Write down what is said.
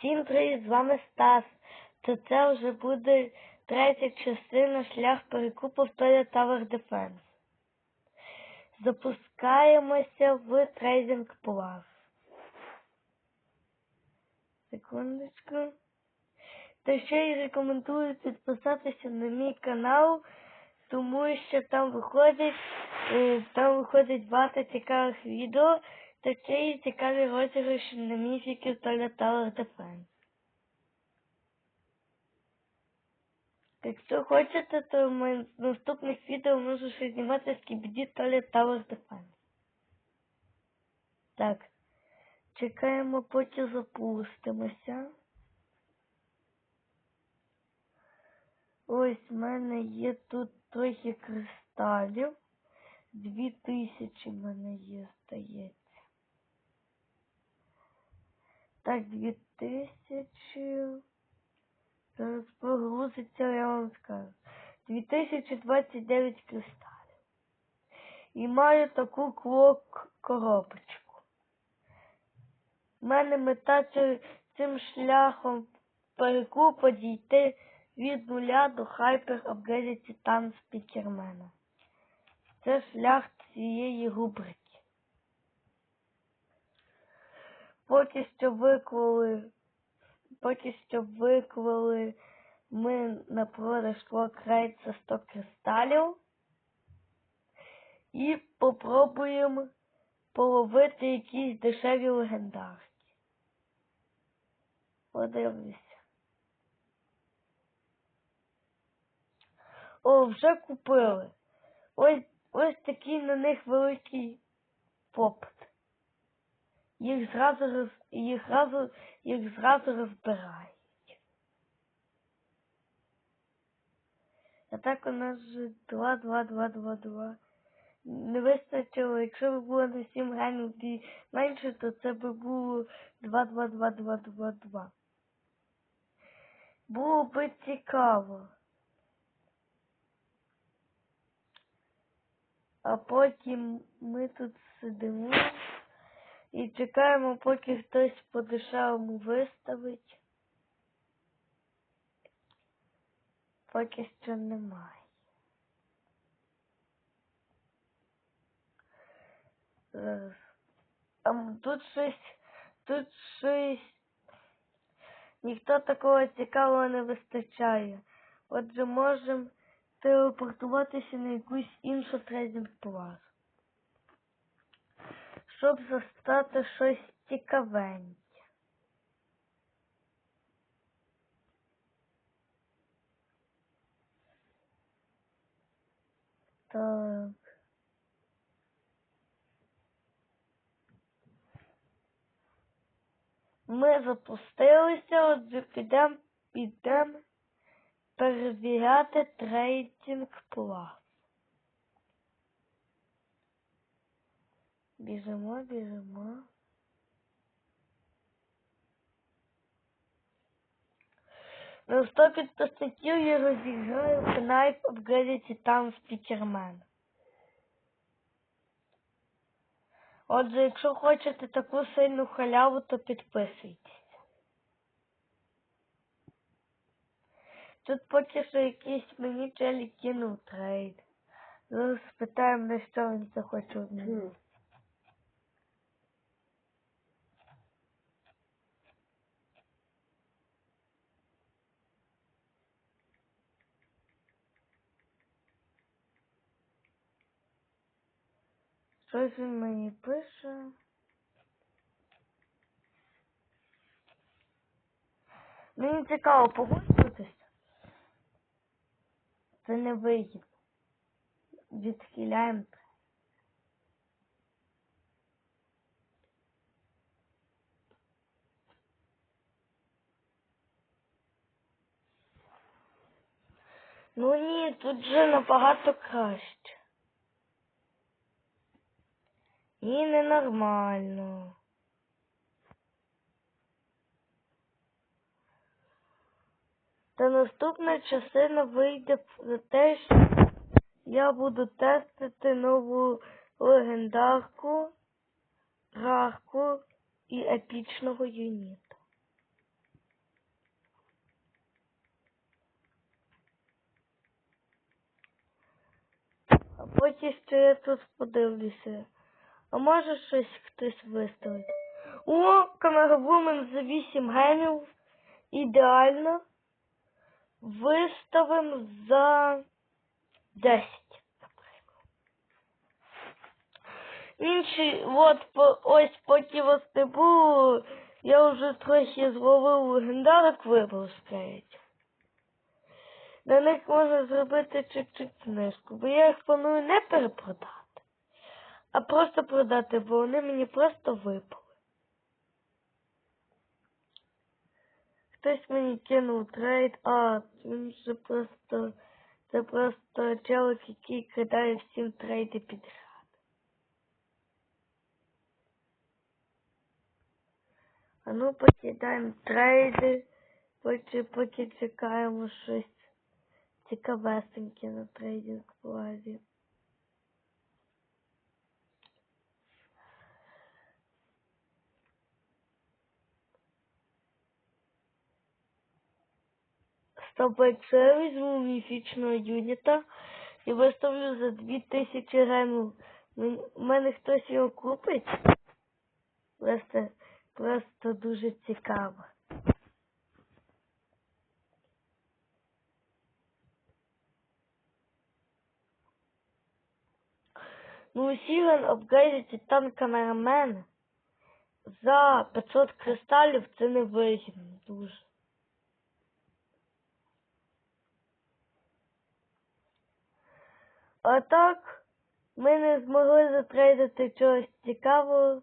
Всім привіт, з вами Стас. То це вже буде третя частина шлях перекупу в Toilet Tower Defense. Запускаємося в Trading Plus. Секундочку. Та ще й рекомендую підписатися на мій канал, тому що там виходить, е, там виходить багато цікавих відео та ще й цікаві розіграші на міфіки в Toilet Tower Defense. Якщо хочете, то в наступних відео можу ще знімати скібді Toilet Tower Defense. Так, чекаємо, поки запустимося. Ось в мене є тут трохи кристалів. Дві тисячі в мене є, здається. Так, дві тисячі. Зараз прогрузиться, я вам скажу. 2029 кристалів. І маю таку клок коробочку. У мене мета цим шляхом перекупа дійти від нуля до хайпер апгрейді Титан Спікермена. Це шлях цієї рубрики. Поки що виклали, поки що виклали ми на продаж за 100 кристалів. І попробуємо половити якісь дешеві легендарки. Подивлюся. О, вже купили. Ось ось такий на них великий попит. Їх зразу роз, їх зразу, їх зразу розбирають. А так у нас же 2, 2, 2, 2, 2. Не вистачило, якщо б було на 7 грамів і менше, то це би було 2, 2, 2, 2, 2, 2. Було би цікаво. А потім ми тут сидимо і чекаємо, поки хтось по дешевому виставить. Поки що немає. А тут щось, тут щось. Ніхто такого цікавого не вистачає. Отже, можемо телепортуватися на якусь іншу трейдинг плазу. Щоб застати щось цікавеньке. Так. Ми запустилися, отже підемо підемо перевіряти трейдинг плас. Біжимо, біжимо. На 100 підписників я розіграю кнайп апгрейді Титан Спікермен. Отже, якщо хочете таку сильну халяву, то підписуйтесь. Тут поки що якийсь мені челі кинув трейд. Зараз спитаємо, на що він це хоче обмінити. Щось він мені пише. Мені цікаво погоджуватись. Це не вигідно. Відхиляємо. Ну ні, тут же набагато краще. І ненормально. Та наступна частина вийде про те, що я буду тестити нову легендарку, рарку і епічного юніта. А потім що я тут подивлюся. А може щось хтось виставить. О, камеравумен за 8 гемів. Ідеально. Виставимо за 10. наприклад. Інші, от по, ось не було, я вже трохи зловив легендарок випускають. На них можна зробити чуть-чуть знижку, бо я їх планую не перепродати, а просто продати, бо вони мені просто випали. Хтось мені кинув трейд, а він же просто це просто челик, який кидає всім трейди підряд. А ну покидаємо трейди, поки, поки чекаємо щось цікавесеньке на трейдинг плазі. Стоп, якщо візьму міфічного юніта і виставлю за 2000 гемів, мен- мене хтось його купить? Просто, просто дуже цікаво. Ну, Сіган апгрейдить титан камерамен за 500 кристалів це не вигідно дуже. А так, ми не змогли затрейдити чогось цікавого,